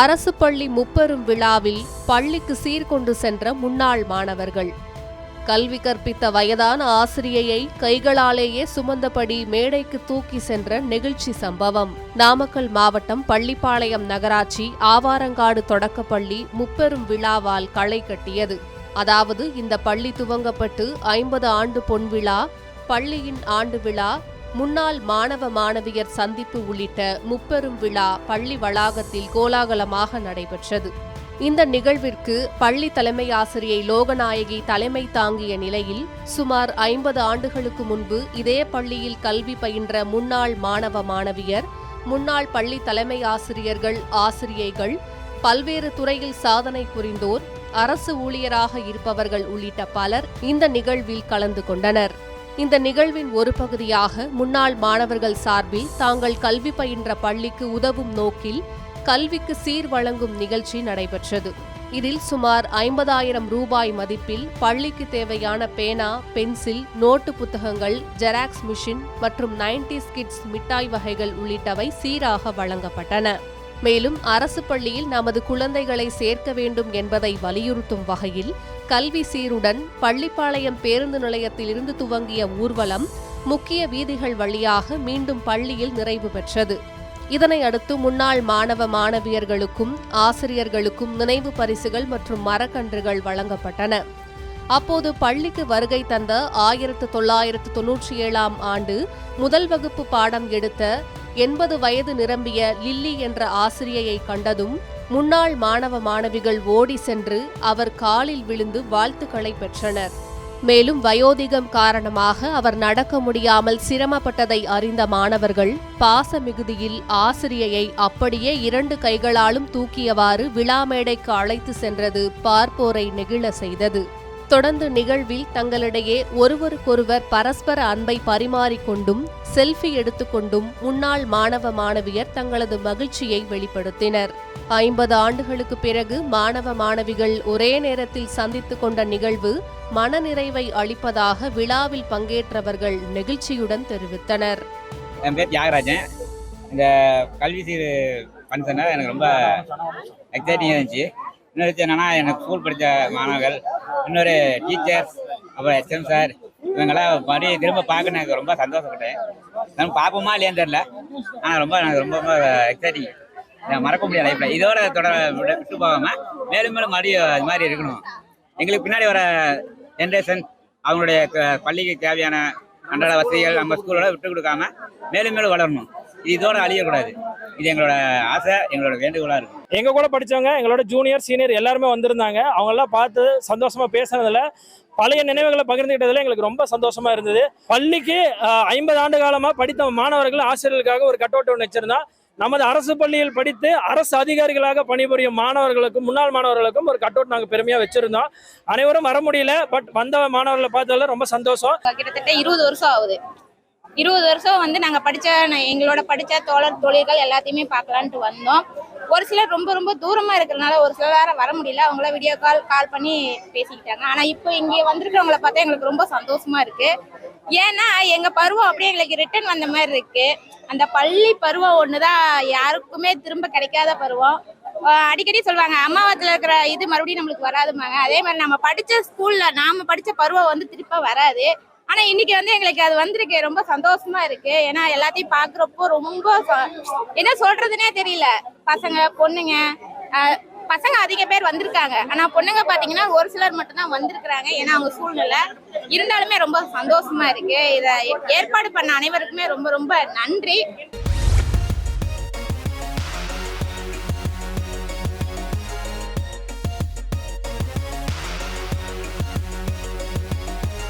அரசு பள்ளி முப்பெரும் விழாவில் பள்ளிக்கு சீர்கொண்டு சென்ற முன்னாள் மாணவர்கள். கல்வி கற்பித்த வயதான ஆசிரியையை கைகளாலேயே சுமந்தபடி மேடைக்கு தூக்கி சென்ற நெகிழ்ச்சி சம்பவம். நாமக்கல் மாவட்டம் பள்ளிப்பாளையம் நகராட்சி ஆவாரங்காடு தொடக்கப்பள்ளி முப்பெரும் விழாவால் களை கட்டியது. அதாவது இந்த பள்ளி துவங்கப்பட்டு ஐம்பது ஆண்டு பொன்விழா பள்ளியின் ஆண்டு விழா முன்னாள் மாணவ மாணவியர் சந்திப்பு உள்ளிட்ட முப்பெரும் விழா பள்ளி வளாகத்தில் கோலாகலமாக நடைபெற்றது. இந்த நிகழ்விற்கு பள்ளி தலைமை ஆசிரியை லோகநாயகி தலைமை தாங்கிய நிலையில் சுமார் ஐம்பது ஆண்டுகளுக்கு முன்பு இதே பள்ளியில் கல்வி பயின்ற முன்னாள் மாணவ மாணவியர் முன்னாள் பள்ளி தலைமை ஆசிரியர்கள் ஆசிரியைகள் பல்வேறு துறையில் சாதனை புரிந்தோர் அரசு ஊழியராக இருப்பவர்கள் உள்ளிட்ட பலர் இந்த நிகழ்வில் கலந்து கொண்டனர். இந்த நிகழ்வின் ஒரு பகுதியாக முன்னாள் மாணவர்கள் சார்பில் தாங்கள் கல்வி பயின்ற பள்ளிக்கு உதவும் நோக்கில் கல்விக்கு சீர் வழங்கும் நிகழ்ச்சி நடைபெற்றது. இதில் சுமார் ஐம்பதாயிரம் ரூபாய் மதிப்பில் பள்ளிக்கு தேவையான பேனா பென்சில் நோட்டு புத்தகங்கள் ஜெராக்ஸ் மிஷின் மற்றும் 90s கிட்ஸ் மிட்டாய் வகைகள் உள்ளிட்டவை சீராக வழங்கப்பட்டன. மேலும் அரசு பள்ளியில் நமது குழந்தைகளை சேர்க்க வேண்டும் என்பதை வலியுறுத்தும் வகையில் கல்வி சீருடன் பள்ளிப்பாளையம் பேருந்து நிலையத்திலிருந்து துவங்கிய ஊர்வலம் முக்கிய வீதிகள் வழியாக மீண்டும் பள்ளியில் நிறைவு பெற்றது. இதனை அடுத்து முன்னாள் மாணவ மாணவியர்களுக்கும் ஆசிரியர்களுக்கும் நினைவு பரிசுகள் மற்றும் மரக்கன்றுகள் வழங்கப்பட்டன. அப்போது பள்ளிக்கு வருகை தந்த ஆயிரத்து தொள்ளாயிரத்து தொன்னூற்றி ஏழாம் ஆண்டு முதல் வகுப்பு பாடம் எடுத்த எண்பது வயது நிரம்பிய லில்லி என்ற ஆசிரியையை கண்டதும் முன்னாள் மாணவ மாணவிகள் ஓடி சென்று அவர் காலில் விழுந்து வாழ்த்துக்களை பெற்றனர். மேலும் வயோதிகம் காரணமாக அவர் நடக்க முடியாமல் சிரமப்பட்டதை அறிந்த மாணவர்கள் பாச மிகுதியில் ஆசிரியையை அப்படியே இரண்டு கைகளாலும் தூக்கியவாறு விழா மேடைக்கு அழைத்து சென்றது பார்ப்போரை நெகிழ செய்தது. தொடர்ந்து நிகழ்வில் தங்களிடையே ஒருவருக்கொருவர் பரஸ்பர அன்பை பரிமாறிக்கொண்டும் செல்ஃபி எடுத்துக்கொண்டும் முன்னாள் மாணவ மாணவியர் தங்களது மகிழ்ச்சியை வெளிப்படுத்தினர். ஐம்பது ஆண்டுகளுக்கு பிறகு மாணவ மாணவிகள் ஒரே நேரத்தில் சந்தித்து கொண்ட நிகழ்வு மனநிறைவை அளிப்பதாக விழாவில் பங்கேற்றவர்கள் நெகிழ்ச்சியுடன் தெரிவித்தனர். என் பேர் தியாகராஜன். இந்த கல்வி சீர் எனக்கு ரொம்ப எக்ஸைட்டிங்காக இருந்துச்சு. இன்னொரு என்னன்னா எனக்கு ஸ்கூல் படித்த மாணவர்கள் இன்னொரு டீச்சர்ஸ் அப்புறம் எச்எம் சார் இவங்கெல்லாம் மறுபடியும் திரும்ப பார்க்க எனக்கு ரொம்ப சந்தோஷப்பட்டேன். நம்ம பார்ப்போமா இல்லையான்னு தெரில ஆனால் ரொம்ப எனக்கு ரொம்ப ரொம்ப எக்ஸைட்டிங் நான் மறக்க முடியாது லைஃப்பில் இதோட தொடர விட- விட்டு போகாமல் மேலும் மேலும் மறுபடியும் இது மாதிரி இருக்கணும். எங்களுக்கு பின்னாடி வர ஜென்ரேஷன் அவங்களுடைய பள்ளிக்கு தேவையான அன்றாட வசதிகள் நம்ம ஸ்கூலோட விட்டு கொடுக்காம மேலும் மேலும் வளரணும். இதோட அழியக்கூடாது. இது எங்களோட ஆசை எங்களோட வேண்டுகோளாக இருக்கும் எங்க கூட படிச்சவங்க எங்களோட ஜூனியர் சீனியர் எல்லாருமே வந்திருந்தாங்க. அவங்க எல்லாம் பார்த்து சந்தோஷமா பேசுனதுல பழைய நினைவுகளை பகிர்ந்துக்கிட்டதுல எங்களுக்கு ரொம்ப சந்தோஷமா இருந்தது. பள்ளிக்கு ஐம்பது ஆண்டு காலமா படித்த மாணவர்கள் ஆசிரியர்களுக்காக ஒரு கட்டோட்டம் ஒன்று வச்சிருந்தோம் நமது அரசு பள்ளியில் படித்து அரசு அதிகாரிகளாக பணிபுரியும் மாணவர்களுக்கும் முன்னாள் மாணவர்களுக்கும் ஒரு கட்டோட் நாங்கள் பெருமையா வச்சிருந்தோம். அனைவரும் வர முடியல பட் வந்த மாணவர்களை பார்த்ததுல ரொம்ப சந்தோஷம். கிட்டத்தட்ட இருபது வருஷம் ஆகுது. இருபது வருஷம் வந்து நாங்கள் படித்த எங்களோட படித்த தோழர் தொழில்கள் எல்லாத்தையுமே பார்க்கலான்ட்டு வந்தோம். ஒரு சிலர் ரொம்ப ரொம்ப தூரமாக இருக்கிறனால ஒரு சிலர் வர முடியல. அவங்கள வீடியோ கால் கால் பண்ணி பேசிக்கிட்டாங்க. ஆனால் இப்போ இங்கே வந்திருக்கிறவங்கள பார்த்தா எங்களுக்கு ரொம்ப சந்தோஷமாக இருக்குது ஏன்னா எங்கள் பருவம் அப்படியே எங்களுக்கு ரிட்டர்ன் வந்த மாதிரி இருக்குது அந்த பள்ளி பருவம் ஒன்று தான் யாருக்குமே திரும்ப கிடைக்காத பருவம். அடிக்கடி சொல்லுவாங்க அம்மாவத்தில் இருக்கிற இது மறுபடியும் நம்மளுக்கு வராதுமாங்க அதே மாதிரி நம்ம படித்த ஸ்கூலில் நாம் படித்த பருவம் வந்து திருப்ப வராது. ஆனா இன்னைக்கு வந்து எங்களுக்கு அது வந்திருக்கு. ரொம்ப சந்தோஷமா இருக்கு. ஏன்னா எல்லாத்தையும் பாக்குறப்போ ரொம்ப என்ன சொல்றதுனே தெரியல. பசங்க பொண்ணுங்க பசங்க அதிக பேர் வந்திருக்காங்க. ஆனா பொண்ணுங்க பாத்தீங்கன்னா ஒரு சிலர் மட்டும்தான் வந்திருக்கிறாங்க. ஏன்னா அவங்க சூழ்நிலை இருந்தாலுமே ரொம்ப சந்தோஷமா இருக்கு. இதை ஏற்பாடு பண்ண அனைவருக்குமே ரொம்ப ரொம்ப நன்றி.